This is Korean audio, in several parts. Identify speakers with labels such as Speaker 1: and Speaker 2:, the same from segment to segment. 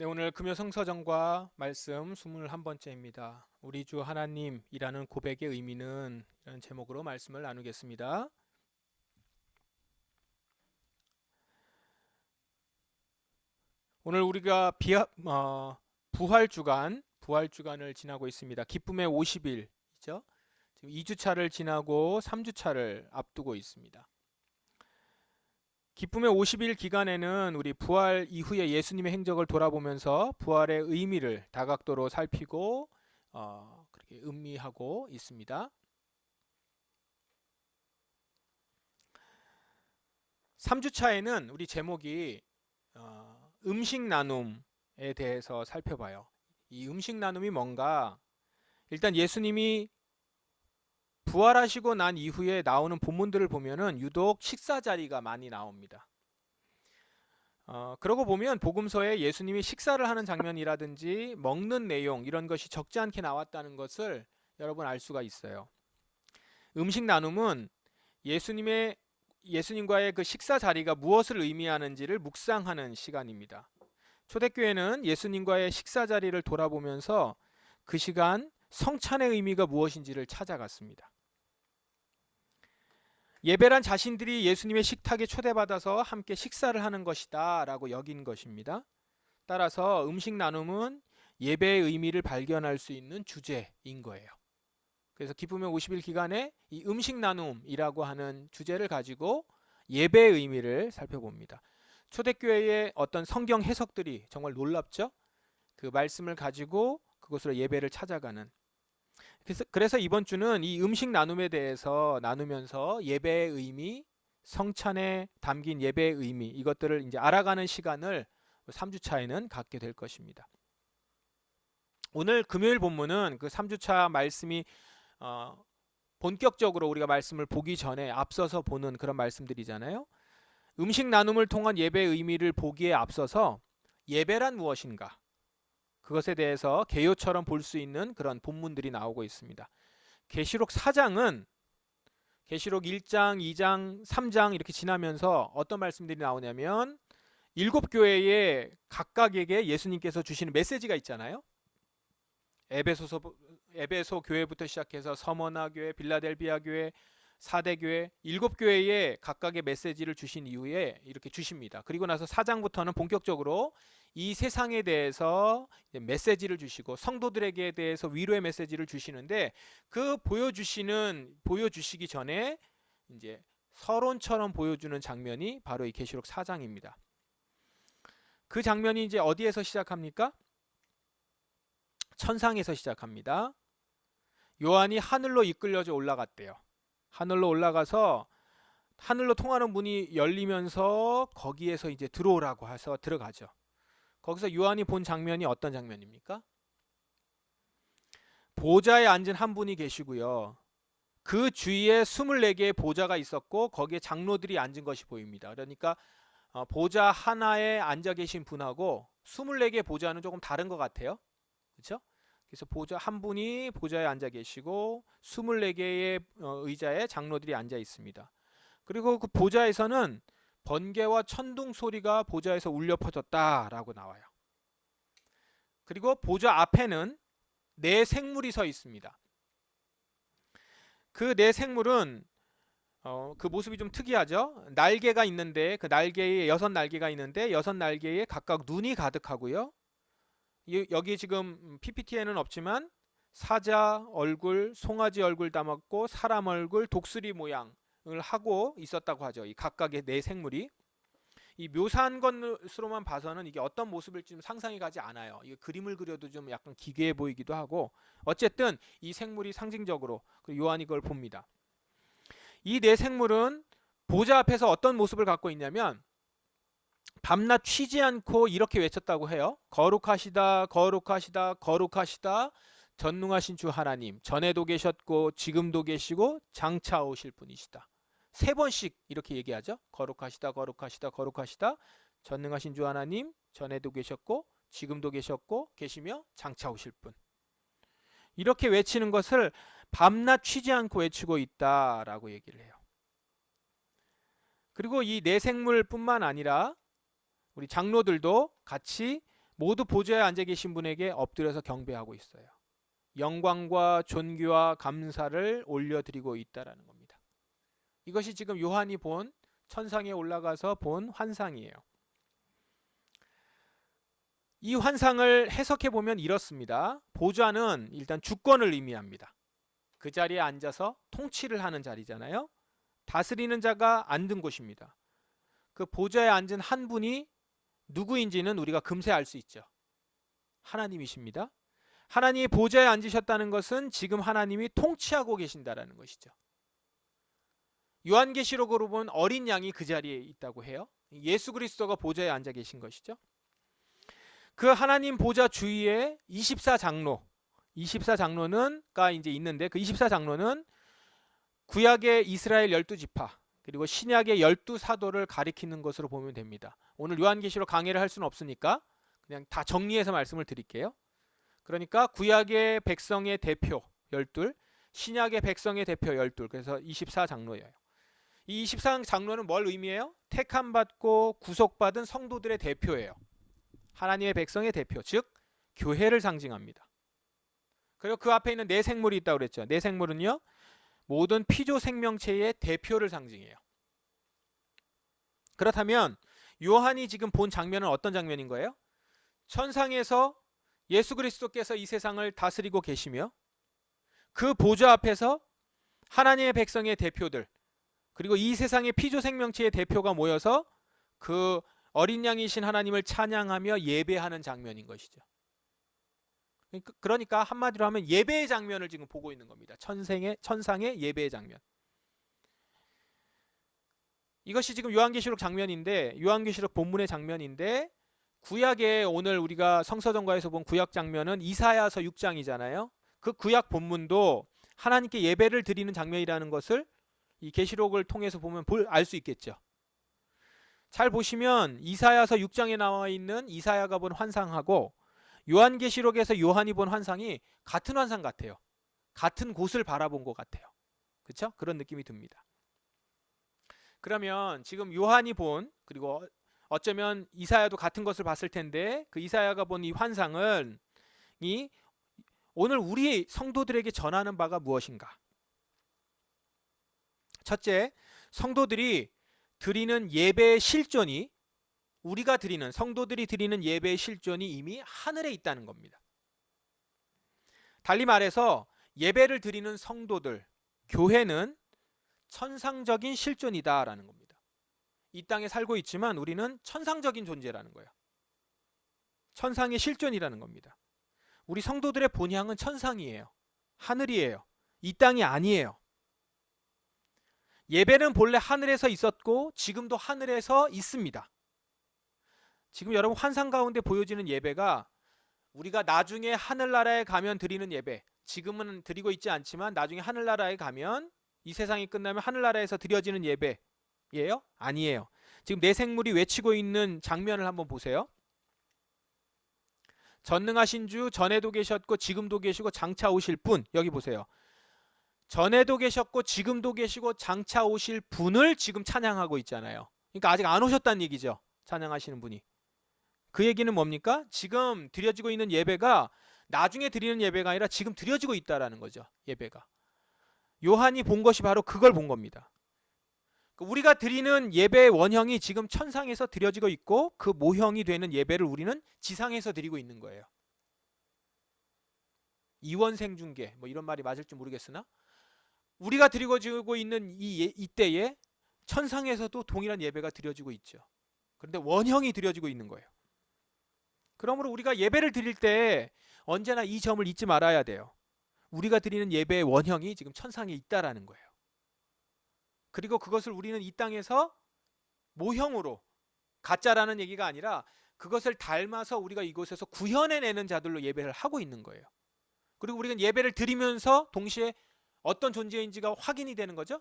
Speaker 1: 네, 오늘 금요 성서정과 말씀 21번째입니다. 우리 주 하나님이라는 고백의 의미는 이런 제목으로 말씀을 나누겠습니다. 오늘 우리가 비하, 어, 부활 주간, 부활 주간을 지나고 있습니다. 기쁨의 50일이죠. 지금 2주차를 지나고 3주차를 앞두고 있습니다. 기쁨의 50일 기간에는 우리 부활 이후의 예수님의 행적을 돌아보면서 부활의 의미를 다각도로 살피고 어, 그렇게 음미하고 있습니다. 3주 차에는 우리 제목이 어, 음식 나눔에 대해서 살펴봐요. 이 음식 나눔이 뭔가 일단 예수님이 부활하시고 난 이후에 나오는 본문들을 보면은 유독 식사 자리가 많이 나옵니다. 어, 그러고 보면 복음서에 예수님이 식사를 하는 장면이라든지 먹는 내용 이런 것이 적지 않게 나왔다는 것을 여러분 알 수가 있어요. 음식 나눔은 예수님의 예수님과의 그 식사 자리가 무엇을 의미하는지를 묵상하는 시간입니다. 초대교회는 예수님과의 식사 자리를 돌아보면서 그 시간 성찬의 의미가 무엇인지를 찾아갔습니다. 예배란 자신들이 예수님의 식탁에 초대받아서 함께 식사를 하는 것이다 라고 여긴 것입니다. 따라서 음식 나눔은 예배의 의미를 발견할 수 있는 주제인 거예요. 그래서 기쁨의 50일 기간에 이 음식 나눔이라고 하는 주제를 가지고 예배의 의미를 살펴봅니다. 초대교회의 어떤 성경 해석들이 정말 놀랍죠? 그 말씀을 가지고 그곳으로 예배를 찾아가는 그래서, 그래서 이번 주는 이 음식 나눔에 대해서 나누면서 예배의 의미, 성찬에 담긴 예배의 의미 이것들을 이제 알아가는 시간을 3주 차에는 갖게 될 것입니다. 오늘 금요일 본문은 그 3주차 말씀이 어, 본격적으로 우리가 말씀을 보기 전에 앞서서 보는 그런 말씀들이잖아요. 음식 나눔을 통한 예배의 의미를 보기에 앞서서 예배란 무엇인가? 그것에 대해서 개요처럼 볼 수 있는 그런 본문들이 나오고 있습니다. 계시록 4장은 계시록 1장, 2장, 3장 이렇게 지나면서 어떤 말씀들이 나오냐면 일곱 교회에 각각에게 예수님께서 주시는 메시지가 있잖아요. 에베소서 에베소 교회부터 시작해서 서머나 교회, 빌라델비아 교회, 사대 교회, 일곱 교회에 각각의 메시지를 주신 이후에 이렇게 주십니다. 그리고 나서 4장부터는 본격적으로 이 세상에 대해서 메시지를 주시고 성도들에게 대해서 위로의 메시지를 주시는데 그 보여주시는 보여주시기 전에 이제 서론처럼 보여주는 장면이 바로 이 계시록 4장입니다. 그 장면이 이제 어디에서 시작합니까? 천상에서 시작합니다. 요한이 하늘로 이끌려져 올라갔대요. 하늘로 올라가서 하늘로 통하는 문이 열리면서 거기에서 이제 들어오라고 해서 들어가죠. 거기서 요한이 본 장면이 어떤 장면입니까? 보좌에 앉은 한 분이 계시고요. 그 주위에 24개의 보좌가 있었고 거기에 장로들이 앉은 것이 보입니다. 그러니까 어, 보좌 하나에 앉아 계신 분하고 24개의 보좌는 조금 다른 것 같아요. 그렇죠? 그래서 보좌 한 분이 보좌에 앉아 계시고 24개의 어, 의자에 장로들이 앉아 있습니다. 그리고 그 보좌에서는 번개와 천둥 소리가 보좌에서 울려 퍼졌다라고 나와요. 그리고 보좌 앞에는 네 생물이 서 있습니다. 그 네 생물은 어, 그 모습이 좀 특이하죠. 날개가 있는데 그 날개에 여섯 날개가 있는데 여섯 날개에 각각 눈이 가득하고요. 여기 지금 PPT에는 없지만 사자 얼굴, 송아지 얼굴 담았고 사람 얼굴, 독수리 모양 을 하고 있었다고 하죠. 이 각각의 네 생물이 이 묘사한 것으로만 봐서는 이게 어떤 모습일지 좀 상상이 가지 않아요. 이 그림을 그려도 좀 약간 기괴해 보이기도 하고 어쨌든 이 생물이 상징적으로 요한이 그걸 봅니다. 이 네 생물은 보좌 앞에서 어떤 모습을 갖고 있냐면 밤낮 쉬지 않고 이렇게 외쳤다고 해요. 거룩하시다, 거룩하시다, 거룩하시다. 전능하신 주 하나님, 전에도 계셨고 지금도 계시고 장차 오실 분이시다. 세 번씩 이렇게 얘기하죠. 거룩하시다, 거룩하시다, 거룩하시다. 전능하신 주 하나님, 전에도 계셨고 지금도 계셨고 계시며 장차 오실 분. 이렇게 외치는 것을 밤낮 쉬지 않고 외치고 있다라고 얘기를 해요. 그리고 이 내생물뿐만 아니라 우리 장로들도 같이 모두 보좌에 앉아 계신 분에게 엎드려서 경배하고 있어요. 영광과 존귀와 감사를 올려드리고 있다라는 겁니다. 이것이 지금 요한이 본 천상에 올라가서 본 환상이에요. 이 환상을 해석해 보면 이렇습니다. 보좌는 일단 주권을 의미합니다. 그 자리에 앉아서 통치를 하는 자리잖아요. 다스리는 자가 앉은 곳입니다. 그 보좌에 앉은 한 분이 누구인지는 우리가 금세 알 수 있죠. 하나님이십니다. 하나님이 보좌에 앉으셨다는 것은 지금 하나님이 통치하고 계신다라는 것이죠. 요한계시록으로 본 어린 양이 그 자리에 있다고 해요. 예수 그리스도가 보좌에 앉아 계신 것이죠. 그 하나님 보좌 주위에 24장로, 24장로는가 이제 있는데 그 24장로는 구약의 이스라엘 12지파 그리고 신약의 12사도를 가리키는 것으로 보면 됩니다. 오늘 요한계시록 강해를 할 수는 없으니까 그냥 다 정리해서 말씀을 드릴게요. 그러니까 구약의 백성의 대표 12, 신약의 백성의 대표 12. 그래서 24장로예요. 이 24장로는 뭘 의미해요? 택함 받고 구속받은 성도들의 대표예요. 하나님의 백성의 대표, 즉 교회를 상징합니다. 그리고 그 앞에 있는 네 생물이 있다고 그랬죠. 네 생물은요. 모든 피조 생명체의 대표를 상징해요. 그렇다면 요한이 지금 본 장면은 어떤 장면인 거예요? 천상에서 예수 그리스도께서 이 세상을 다스리고 계시며 그 보좌 앞에서 하나님의 백성의 대표들 그리고 이 세상의 피조 생명체의 대표가 모여서 그 어린 양이신 하나님을 찬양하며 예배하는 장면인 것이죠. 그러니까- 그러니까 한마디로 하면 예배의 장면을 지금 보고 있는 겁니다. 천생의 천상의 예배의 장면. 이것이 지금 요한계시록 장면인데 요한계시록 본문의 장면인데 구약에 오늘 우리가 성서정과에서 본 구약 장면은 이사야서 6장이잖아요. 그 구약 본문도 하나님께 예배를 드리는 장면이라는 것을 이 계시록을 통해서 보면 알 수 있겠죠. 잘 보시면 이사야서 6장에 나와 있는 이사야가 본 환상하고 요한계시록에서 요한이 본 환상이 같은 환상 같아요. 같은 곳을 바라본 것 같아요. 그렇죠? 그런 느낌이 듭니다. 그러면 지금 요한이 본 그리고 어쩌면 이사야도 같은 것을 봤을 텐데 그 이사야가 본 이 환상은 이 오늘 우리 성도들에게 전하는 바가 무엇인가? 첫째, 성도들이 드리는 예배의 실존이 우리가 드리는 성도들이 드리는 예배의 실존이 이미 하늘에 있다는 겁니다. 달리 말해서 예배를 드리는 성도들, 교회는 천상적인 실존이다라는 겁니다. 이 땅에 살고 있지만 우리는 천상적인 존재라는 거예요. 천상의 실존이라는 겁니다. 우리 성도들의 본향은 천상이에요. 하늘이에요. 이 땅이 아니에요. 예배는 본래 하늘에서 있었고 지금도 하늘에서 있습니다. 지금 여러분 환상 가운데 보여지는 예배가 우리가 나중에 하늘나라에 가면 드리는 예배, 지금은 드리고 있지 않지만 나중에 하늘나라에 가면 이 세상이 끝나면 하늘나라에서 드려지는 예배예요? 아니에요. 지금 내 생물이 외치고 있는 장면을 한번 보세요. 전능하신 주 전에도 계셨고 지금도 계시고 장차 오실 분 여기 보세요. 전에도 계셨고 지금도 계시고 장차 오실 분을 지금 찬양하고 있잖아요. 그러니까 아직 안 오셨다는 얘기죠. 찬양하시는 분이. 그 얘기는 뭡니까? 지금 드려지고 있는 예배가 나중에 드리는 예배가 아니라 지금 드려지고 있다라는 거죠. 예배가. 요한이 본 것이 바로 그걸 본 겁니다. 우리가 드리는 예배의 원형이 지금 천상에서 드려지고 있고 그 모형이 되는 예배를 우리는 지상에서 드리고 있는 거예요. 이원생중계 뭐 이런 말이 맞을지 모르겠으나 우리가 드리고 있는 이 예, 이때에 천상에서도 동일한 예배가 드려지고 있죠. 그런데 원형이 드려지고 있는 거예요. 그러므로 우리가 예배를 드릴 때 언제나 이 점을 잊지 말아야 돼요. 우리가 드리는 예배의 원형이 지금 천상에 있다라는 거예요. 그리고 그것을 우리는 이 땅에서 모형으로 가짜라는 얘기가 아니라 그것을 닮아서 우리가 이곳에서 구현해내는 자들로 예배를 하고 있는 거예요. 그리고 우리는 예배를 드리면서 동시에 어떤 존재인지가 확인이 되는 거죠?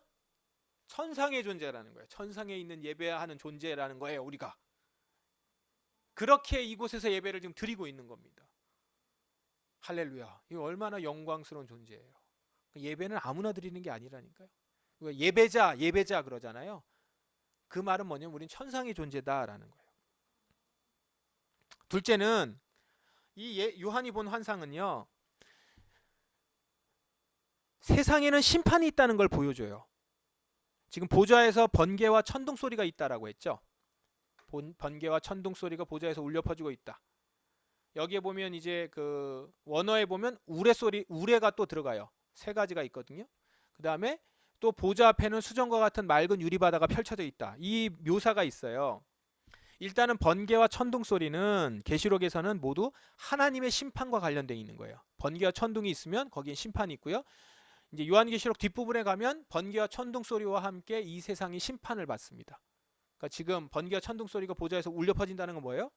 Speaker 1: 천상의 존재라는 거예요. 천상에 있는 예배하는 존재라는 거예요, 우리가. 그렇게 이곳에서 예배를 지금 드리고 있는 겁니다. 할렐루야. 이 얼마나 영광스러운 존재예요. 예배는 아무나 드리는 게 아니라니까요. 예배자, 예배자 그러잖아요. 그 말은 뭐냐면 우린 천상의 존재다라는 거예요. 둘째는 이 예- 요한이 본 환상은요. 세상에는 심판이 있다는 걸 보여줘요. 지금 보좌에서 번개와 천둥 소리가 있다라고 했죠. 본- 번개와 천둥 소리가 보좌에서 울려 퍼지고 있다. 여기에 보면 이제 그 원어에 보면 우레 소리 우레가 또 들어가요. 세 가지가 있거든요. 그 다음에 또 보좌 앞에는 수정과 같은 맑은 유리 바다가 펼쳐져 있다. 이 묘사가 있어요. 일단은 번개와 천둥 소리는 계시록에서는 모두 하나님의 심판과 관련돼 있는 거예요. 번개와 천둥이 있으면 거기에 심판이 있고요. 이제 요한계시록 뒷부분에 가면 번개와 천둥 소리와 함께 이 세상이 심판을 받습니다. 그러니까 지금 번개와 천둥 소리가 보좌에서 울려 퍼진다는 건 뭐예요?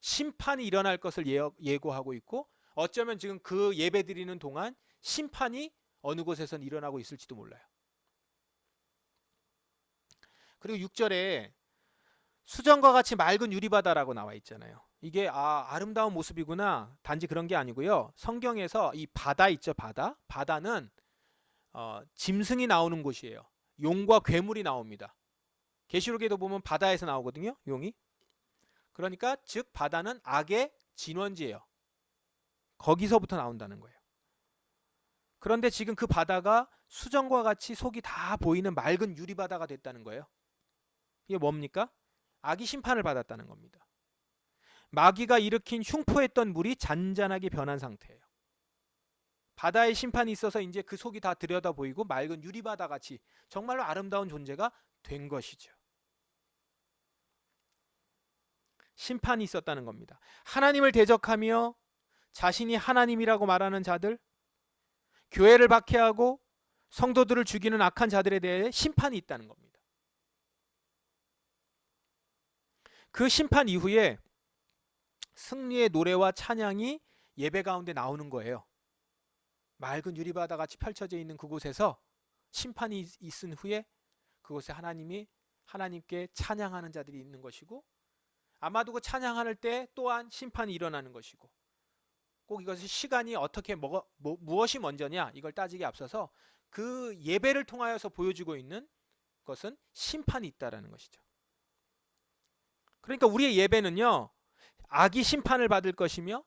Speaker 1: 심판이 일어날 것을 예- 예고하고 있고 어쩌면 지금 그 예배 드리는 동안 심판이 어느 곳에선 일어나고 있을지도 몰라요. 그리고 6절에 수정과 같이 맑은 유리바다라고 나와 있잖아요. 이게 아, 아름다운 모습이구나. 단지 그런 게 아니고요. 성경에서 이 바다 있죠, 바다. 바다는 어, 짐승이 나오는 곳이에요. 용과 괴물이 나옵니다. 계시록에도 보면 바다에서 나오거든요, 용이. 그러니까 즉 바다는 악의 진원지예요. 거기서부터 나온다는 거예요. 그런데 지금 그 바다가 수정과 같이 속이 다 보이는 맑은 유리 바다가 됐다는 거예요. 이게 뭡니까? 악이 심판을 받았다는 겁니다. 마귀가 일으킨 흉포했던 물이 잔잔하게 변한 상태예요. 바다에 심판이 있어서 이제 그 속이 다 들여다 보이고 맑은 유리바다 같이 정말로 아름다운 존재가 된 것이죠. 심판이 있었다는 겁니다. 하나님을 대적하며 자신이 하나님이라고 말하는 자들, 교회를 박해하고 성도들을 죽이는 악한 자들에 대해 심판이 있다는 겁니다. 그 심판 이후에 승리의 노래와 찬양이 예배 가운데 나오는 거예요. 맑은 유리바다 같이 펼쳐져 있는 그곳에서 심판이 있- 있은 후에 그곳에 하나님이 하나님께 찬양하는 자들이 있는 것이고 아마도 그 찬양할 때 또한 심판이 일어나는 것이고 꼭 이것이 시간이 어떻게 뭐가, 뭐, 무엇이 먼저냐 이걸 따지기 앞서서 그 예배를 통하여서 보여주고 있는 것은 심판이 있다라는 것이죠. 그러니까 우리의 예배는요 악이 심판을 받을 것이며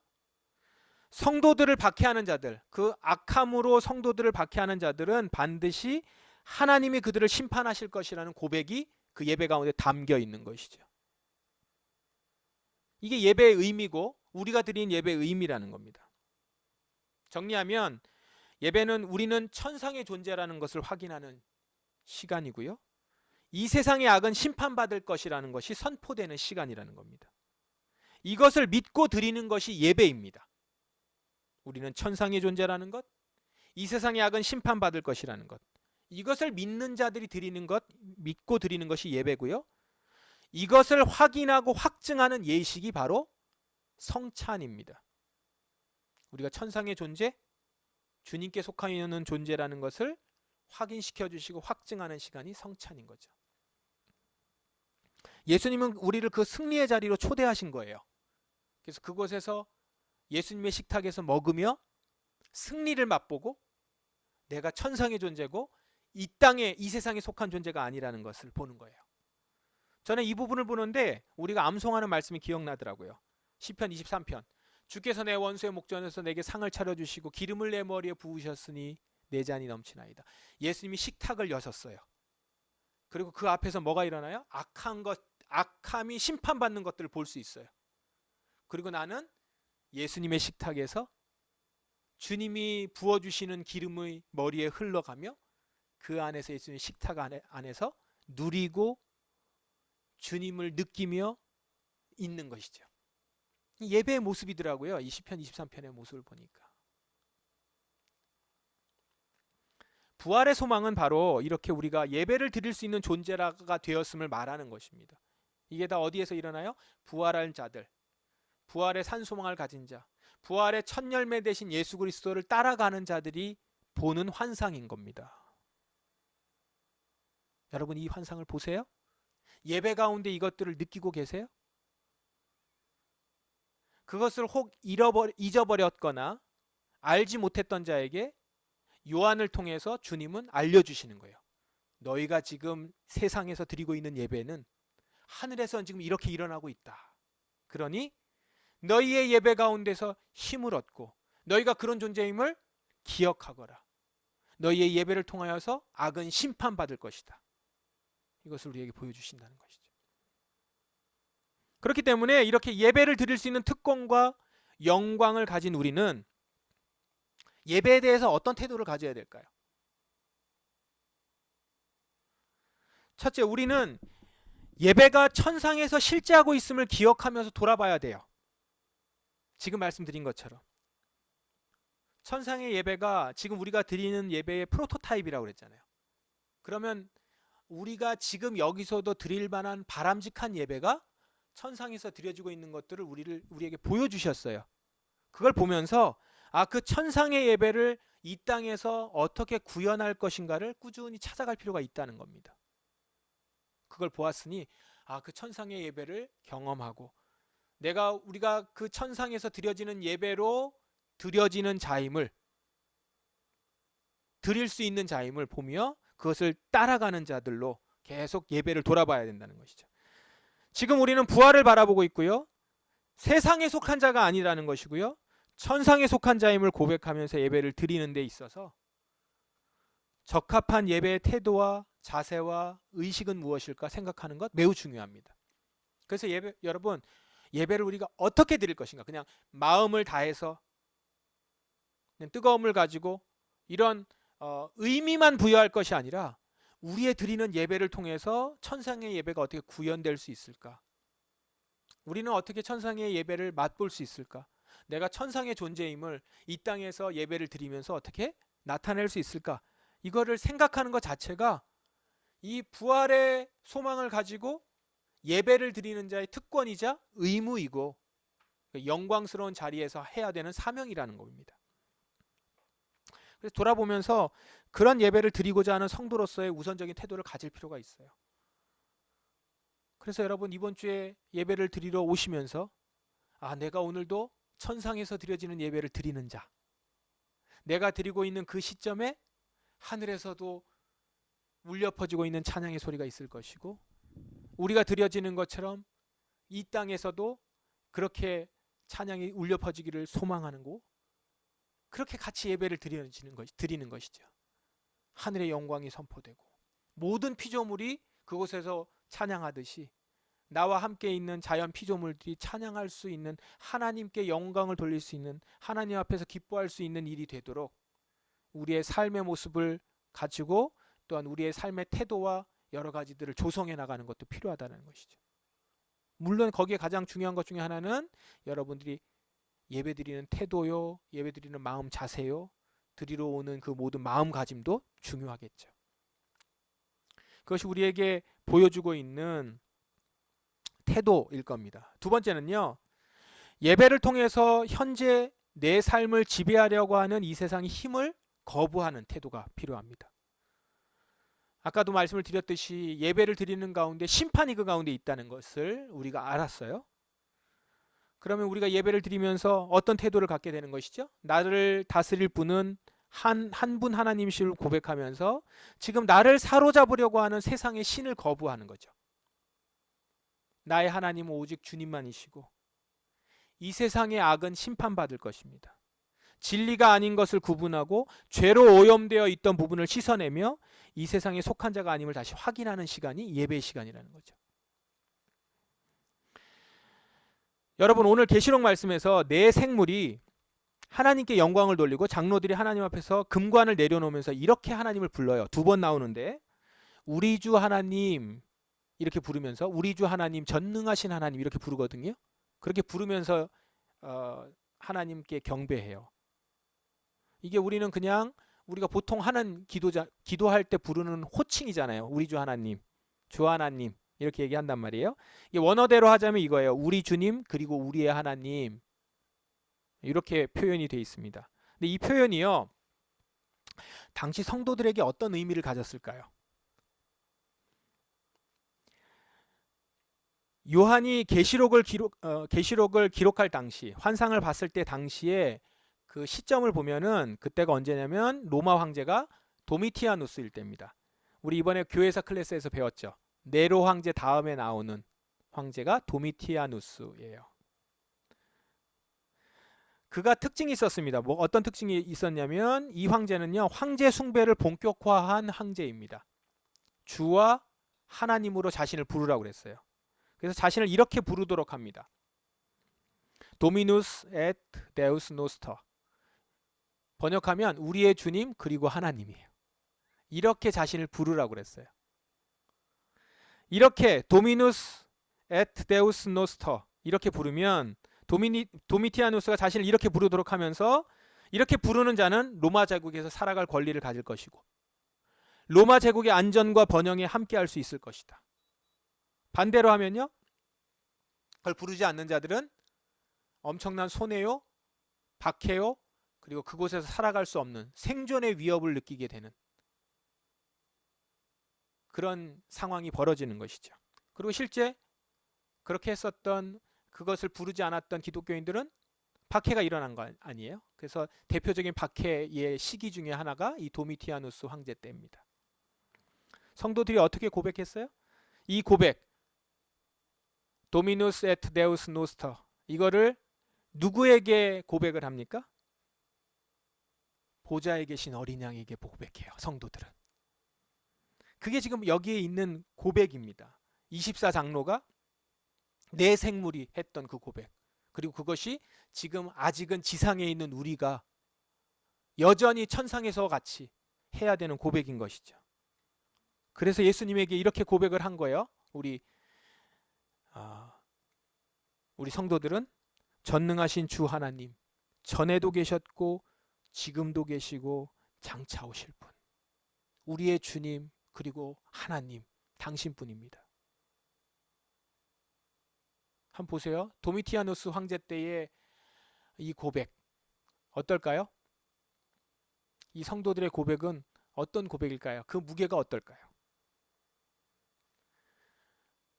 Speaker 1: 성도들을 박해하는 자들 그 악함으로 성도들을 박해하는 자들은 반드시 하나님이 그들을 심판하실 것이라는 고백이 그 예배 가운데 담겨 있는 것이죠. 이게 예배의 의미고 우리가 드린 예배의 의미라는 겁니다. 정리하면 예배는 우리는 천상의 존재라는 것을 확인하는 시간이고요. 이 세상의 악은 심판받을 것이라는 것이 선포되는 시간이라는 겁니다. 이것을 믿고 드리는 것이 예배입니다. 우리는 천상의 존재라는 것, 이 세상의 악은 심판받을 것이라는 것. 이것을 믿는 자들이 드리는 것, 믿고 드리는 것이 예배고요. 이것을 확인하고 확증하는 예식이 바로 성찬입니다. 우리가 천상의 존재, 주님께 속하 있는 존재라는 것을 확인시켜 주시고 확증하는 시간이 성찬인 거죠. 예수님은 우리를 그 승리의 자리로 초대하신 거예요. 그래서 그곳에서 예수님의 식탁에서 먹으며 승리를 맛보고 내가 천상의 존재고 이 땅에 이 세상에 속한 존재가 아니라는 것을 보는 거예요. 저는 이 부분을 보는데 우리가 암송하는 말씀이 기억나더라고요. 시편 23편. 주께서 내 원수의 목전에서 내게 상을 차려 주시고 기름을 내 머리에 부으셨으니 내 잔이 넘치나이다. 예수님이 식탁을 여셨어요. 그리고 그 앞에서 뭐가 일어나요? 악한 것 악함이 심판받는 것들을 볼 수 있어요. 그리고 나는 예수님의 식탁에서 주님이 부어 주시는 기름의 머리에 흘러가며 그 안에서 예수님의 식탁 안에, 안에서 누리고 주님을 느끼며 있는 것이죠. 이 예배의 모습이더라고요. 이 시편 23편의 모습을 보니까. 부활의 소망은 바로 이렇게 우리가 예배를 드릴 수 있는 존재가 되었음을 말하는 것입니다. 이게 다 어디에서 일어나요? 부활한 자들, 부활의 산소망을 가진 자, 부활의 첫 열매 대신 예수 그리스도를 따라가는 자들이 보는 환상인 겁니다. 여러분 이 환상을 보세요. 예배 가운데 이것들을 느끼고 계세요? 그것을 혹 잃어버, 잊어버렸거나 알지 못했던 자에게 요한을 통해서 주님은 알려주시는 거예요. 너희가 지금 세상에서 드리고 있는 예배는 하늘에서 지금 이렇게 일어나고 있다. 그러니 너희의 예배 가운데서 힘을 얻고 너희가 그런 존재임을 기억하거라. 너희의 예배를 통하여서 악은 심판받을 것이다. 이것을 우리에게 보여주신다는 것이죠. 그렇기 때문에 이렇게 예배를 드릴 수 있는 특권과 영광을 가진 우리는 예배에 대해서 어떤 태도를 가져야 될까요? 첫째, 우리는 예배가 천상에서 실제하고 있음을 기억하면서 돌아봐야 돼요. 지금 말씀드린 것처럼. 천상의 예배가 지금 우리가 드리는 예배의 프로토타입이라고 그랬잖아요. 그러면 우리가 지금 여기서도 드릴 만한 바람직한 예배가 천상에서 드려지고 있는 것들을 우리를 우리에게 보여 주셨어요. 그걸 보면서 아 그 천상의 예배를 이 땅에서 어떻게 구현할 것인가를 꾸준히 찾아갈 필요가 있다는 겁니다. 그걸 보았으니 아 그 천상의 예배를 경험하고 내가 우리가 그 천상에서 드려지는 예배로 드려지는 자임을 드릴 수 있는 자임을 보며 그것을 따라가는 자들로 계속 예배를 돌아봐야 된다는 것이죠. 지금 우리는 부활을 바라보고 있고요. 세상에 속한 자가 아니라는 것이고요. 천상에 속한 자임을 고백하면서 예배를 드리는 데 있어서 적합한 예배의 태도와 자세와 의식은 무엇일까 생각하는 것 매우 중요합니다. 그래서 예배 여러분 예배를 우리가 어떻게 드릴 것인가 그냥 마음을 다해서 그냥 뜨거움을 가지고 이런 어, 의미만 부여할 것이 아니라 우리의 드리는 예배를 통해서 천상의 예배가 어떻게 구현될 수 있을까? 우리는 어떻게 천상의 예배를 맛볼 수 있을까? 내가 천상의 존재임을 이 땅에서 예배를 드리면서 어떻게 나타낼 수 있을까? 이거를 생각하는 것 자체가 이 부활의 소망을 가지고 예배를 드리는 자의 특권이자 의무이고 영광스러운 자리에서 해야 되는 사명이라는 겁니다. 그래서 돌아보면서 그런 예배를 드리고자 하는 성도로서의 우선적인 태도를 가질 필요가 있어요. 그래서 여러분 이번 주에 예배를 드리러 오시면서 아 내가 오늘도 천상에서 드려지는 예배를 드리는 자 내가 드리고 있는 그 시점에 하늘에서도 울려 퍼지고 있는 찬양의 소리가 있을 것이고 우리가 드려지는 것처럼 이 땅에서도 그렇게 찬양이 울려 퍼지기를 소망하는 거 그렇게 같이 예배를 드리는 것 드리는 것이죠. 하늘의 영광이 선포되고 모든 피조물이 그곳에서 찬양하듯이 나와 함께 있는 자연 피조물들이 찬양할 수 있는 하나님께 영광을 돌릴 수 있는 하나님 앞에서 기뻐할 수 있는 일이 되도록 우리의 삶의 모습을 가지고 또한 우리의 삶의 태도와 여러 가지들을 조성해 나가는 것도 필요하다는 것이죠. 물론 거기에 가장 중요한 것 중에 하나는 여러분들이 예배 드리는 태도요, 예배 드리는 마음 자세요, 드리러 오는 그 모든 마음가짐도 중요하겠죠. 그것이 우리에게 보여주고 있는 태도일 겁니다. 두 번째는요. 예배를 통해서 현재 내 삶을 지배하려고 하는 이 세상의 힘을 거부하는 태도가 필요합니다. 아까도 말씀을 드렸듯이 예배를 드리는 가운데 심판이 그 가운데 있다는 것을 우리가 알았어요. 그러면 우리가 예배를 드리면서 어떤 태도를 갖게 되는 것이죠? 나를 다스릴 분은 한 한 분 하나님이심을 고백하면서 지금 나를 사로잡으려고 하는 세상의 신을 거부하는 거죠. 나의 하나님은 오직 주님만이시고 이 세상의 악은 심판받을 것입니다. 진리가 아닌 것을 구분하고 죄로 오염되어 있던 부분을 씻어내며 이 세상에 속한 자가 아님을 다시 확인하는 시간이 예배 시간이라는 거죠. 여러분 오늘 계시록 말씀에서 내 생물이 하나님께 영광을 돌리고 장로들이 하나님 앞에서 금관을 내려놓으면서 이렇게 하나님을 불러요. 두 번 나오는데 우리 주 하나님 이렇게 부르면서 우리 주 하나님 전능하신 하나님 이렇게 부르거든요. 그렇게 부르면서 어, 하나님께 경배해요. 이게 우리는 그냥 우리가 보통 하는 기도자 기도할 때 부르는 호칭이잖아요. 우리 주 하나님, 주 하나님 이렇게 얘기한단 말이에요. 이게 원어대로 하자면 이거예요. 우리 주님 그리고 우리의 하나님 이렇게 표현이 되어 있습니다. 근데 이 표현이요. 당시 성도들에게 어떤 의미를 가졌을까요? 요한이 계시록을 기록 어, 계시록을 기록할 당시 환상을 봤을 때 당시에 그 시점을 보면은 그때가 언제냐면 로마 황제가 도미티아누스일 때입니다. 우리 이번에 교회사 클래스에서 배웠죠. 네로 황제 다음에 나오는 황제가 도미티아누스예요. 그가 특징이 있었습니다. 뭐 어떤 특징이 있었냐면 이 황제는요. 황제 숭배를 본격화한 황제입니다. 주와 하나님으로 자신을 부르라고 그랬어요. 그래서 자신을 이렇게 부르도록 합니다. 도미누스 앳 데우스 노스터. 번역하면 우리의 주님 그리고 하나님이에요. 이렇게 자신을 부르라고 그랬어요. 이렇게 도미누스 앳 데우스 노스터 이렇게 부르면 도미니, 도미티아누스가 자신을 이렇게 부르도록 하면서 이렇게 부르는 자는 로마 제국에서 살아갈 권리를 가질 것이고 로마 제국의 안전과 번영에 함께할 수 있을 것이다. 반대로 하면요, 그걸 부르지 않는 자들은 엄청난 손해요, 박해요, 그리고 그곳에서 살아갈 수 없는 생존의 위협을 느끼게 되는 그런 상황이 벌어지는 것이죠. 그리고 실제 그렇게 했었던 그것을 부르지 않았던 기독교인들은 박해가 일어난 거 아니에요? 그래서 대표적인 박해의 시기 중에 하나가 이 도미티아누스 황제 때입니다. 성도들이 어떻게 고백했어요? 이 고백 도미누스 에트 데우스 노스터 이거를 누구에게 고백을 합니까? 보좌에 계신 어린 양에게 고백해요. 성도들은. 그게 지금 여기에 있는 고백입니다. 24장로가 내 생물이 했던 그 고백. 그리고 그것이 지금 아직은 지상에 있는 우리가 여전히 천상에서 같이 해야 되는 고백인 것이죠. 그래서 예수님에게 이렇게 고백을 한 거예요. 우리 아, 우리 성도들은 전능하신 주 하나님 전에도 계셨고 지금도 계시고 장차 오실 분 우리의 주님 그리고 하나님 당신뿐입니다. 한번 보세요. 도미티아누스 황제 때의 이 고백 어떨까요? 이 성도들의 고백은 어떤 고백일까요? 그 무게가 어떨까요?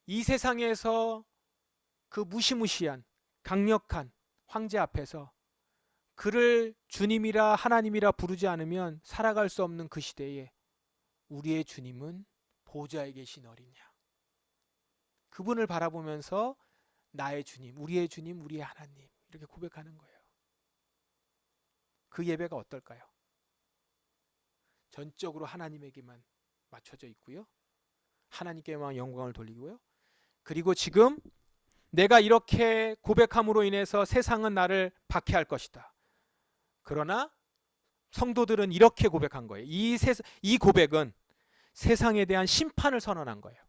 Speaker 1: 이 세상에서 그 무시무시한 강력한 황제 앞에서 그를 주님이라 하나님이라 부르지 않으면 살아갈 수 없는 그 시대에 우리의 주님은 보좌에 계신 어린 양. 그분을 바라보면서 나의 주님, 우리의 주님, 우리의 하나님 이렇게 고백하는 거예요. 그 예배가 어떨까요? 전적으로 하나님에게만 맞춰져 있고요. 하나님께만 영광을 돌리고요. 그리고 지금 내가 이렇게 고백함으로 인해서 세상은 나를 박해할 것이다. 그러나 성도들은 이렇게 고백한 거예요. 이, 세, 이 고백은 세상에 대한 심판을 선언한 거예요.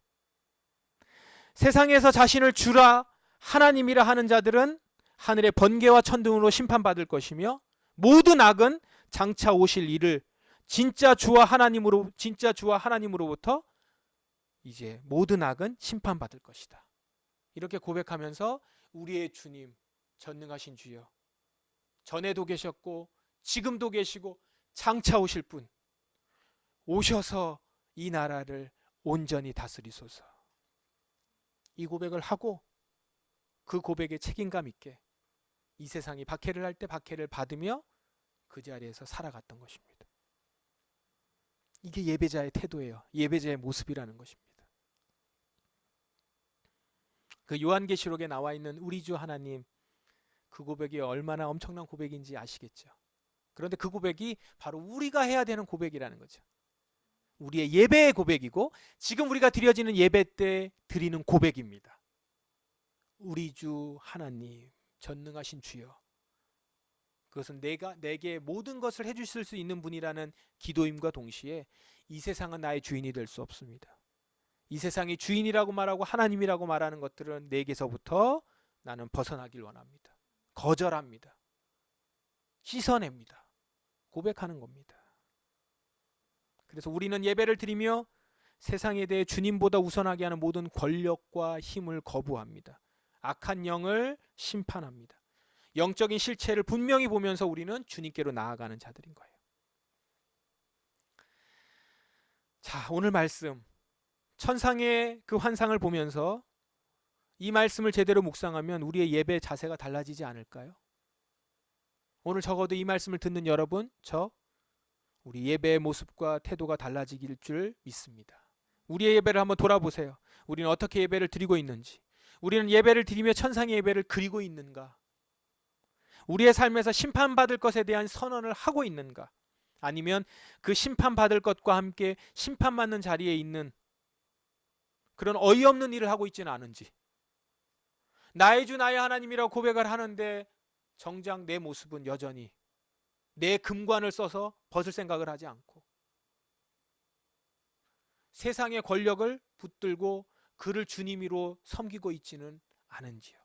Speaker 1: 세상에서 자신을 주라 하나님이라 하는 자들은 하늘의 번개와 천둥으로 심판받을 것이며 모든 악은 장차 오실 일을 진짜 주와 하나님으로 진짜 주와 하나님으로부터 이제 모든 악은 심판받을 것이다. 이렇게 고백하면서 우리의 주님 전능하신 주여 전에도 계셨고 지금도 계시고 장차 오실 분 오셔서 이 나라를 온전히 다스리소서. 이 고백을 하고 그 고백에 책임감 있게 이 세상이 박해를 할 때 박해를 받으며 그 자리에서 살아갔던 것입니다. 이게 예배자의 태도예요. 예배자의 모습이라는 것입니다. 그 요한계시록에 나와 있는 우리 주 하나님 그 고백이 얼마나 엄청난 고백인지 아시겠죠. 그런데 그 고백이 바로 우리가 해야 되는 고백이라는 거죠. 우리의 예배의 고백이고 지금 우리가 드려지는 예배 때 드리는 고백입니다. 우리 주 하나님 전능하신 주여 그것은 내가 내게 모든 것을 해 주실 수 있는 분이라는 기도임과 동시에 이 세상은 나의 주인이 될 수 없습니다. 이 세상이 주인이라고 말하고 하나님이라고 말하는 것들은 내게서부터 나는 벗어나길 원합니다. 거절합니다. 씻어냅니다. 고백하는 겁니다. 그래서 우리는 예배를 드리며 세상에 대해 주님보다 우선하게 하는 모든 권력과 힘을 거부합니다. 악한 영을 심판합니다. 영적인 실체를 분명히 보면서 우리는 주님께로 나아가는 자들인 거예요. 자, 오늘 말씀 천상의 그 환상을 보면서 이 말씀을 제대로 묵상하면 우리의 예배 자세가 달라지지 않을까요? 오늘 적어도 이 말씀을 듣는 여러분, 저 우리 예배의 모습과 태도가 달라지길 줄 믿습니다. 우리의 예배를 한번 돌아보세요. 우리는 어떻게 예배를 드리고 있는지. 우리는 예배를 드리며 천상의 예배를 그리고 있는가? 우리의 삶에서 심판받을 것에 대한 선언을 하고 있는가? 아니면 그 심판받을 것과 함께 심판받는 자리에 있는 그런 어이없는 일을 하고 있지는 않은지. 나의 주 나의 하나님이라고 고백을 하는데 정작 내 모습은 여전히 내 금관을 써서 벗을 생각을 하지 않고 세상의 권력을 붙들고 그를 주님으로 섬기고 있지는 않은지요.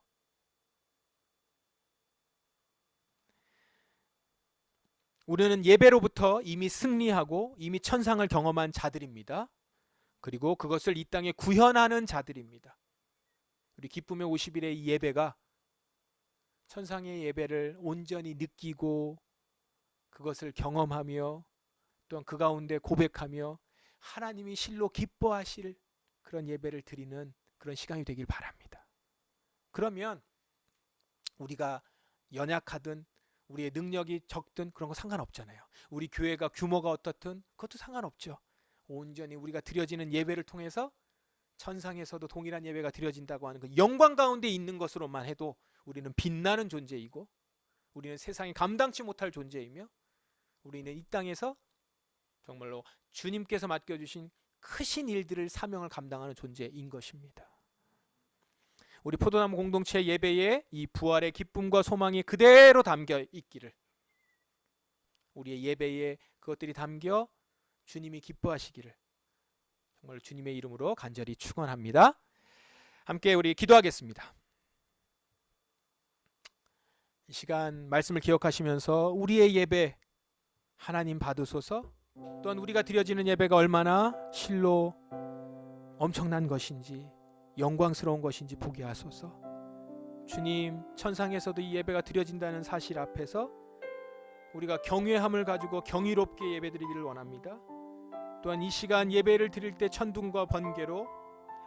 Speaker 1: 우리는 예배로부터 이미 승리하고 이미 천상을 경험한 자들입니다. 그리고 그것을 이 땅에 구현하는 자들입니다. 우리 기쁨의 50일의 이 예배가 천상의 예배를 온전히 느끼고 그것을 경험하며 또한 그 가운데 고백하며 하나님이 실로 기뻐하실 그런 예배를 드리는 그런 시간이 되길 바랍니다. 그러면 우리가 연약하든 우리의 능력이 적든 그런 거 상관없잖아요. 우리 교회가 규모가 어떻든 그것도 상관없죠. 온전히 우리가 드려지는 예배를 통해서 천상에서도 동일한 예배가 드려진다고 하는 그 영광 가운데 있는 것으로만 해도 우리는 빛나는 존재이고 우리는 세상이 감당치 못할 존재이며 우리는 이 땅에서 정말로 주님께서 맡겨주신 크신 일들을 사명을 감당하는 존재인 것입니다. 우리 포도나무 공동체 예배에 이 부활의 기쁨과 소망이 그대로 담겨 있기를 우리의 예배에 그것들이 담겨 주님이 기뻐하시기를 정말 주님의 이름으로 간절히 축원합니다. 함께 우리 기도하겠습니다. 이 시간 말씀을 기억하시면서 우리의 예배 하나님 받으소서 또한 우리가 드려지는 예배가 얼마나 실로 엄청난 것인지 영광스러운 것인지 보게 하소서. 주님, 천상에서도 이 예배가 드려진다는 사실 앞에서 우리가 경외함을 가지고 경이롭게 예배드리기를 원합니다. 또한 이 시간 예배를 드릴 때 천둥과 번개로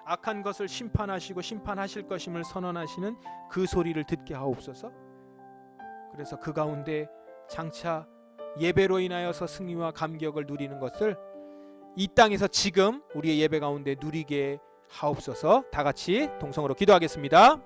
Speaker 1: 악한 것을 심판하시고 심판하실 것임을 선언하시는 그 소리를 듣게 하옵소서. 그래서 그 가운데 장차 예배로 인하여서 승리와 감격을 누리는 것을 이 땅에서 지금 우리의 예배 가운데 누리게 하옵소서. 다 같이 동성으로 기도하겠습니다.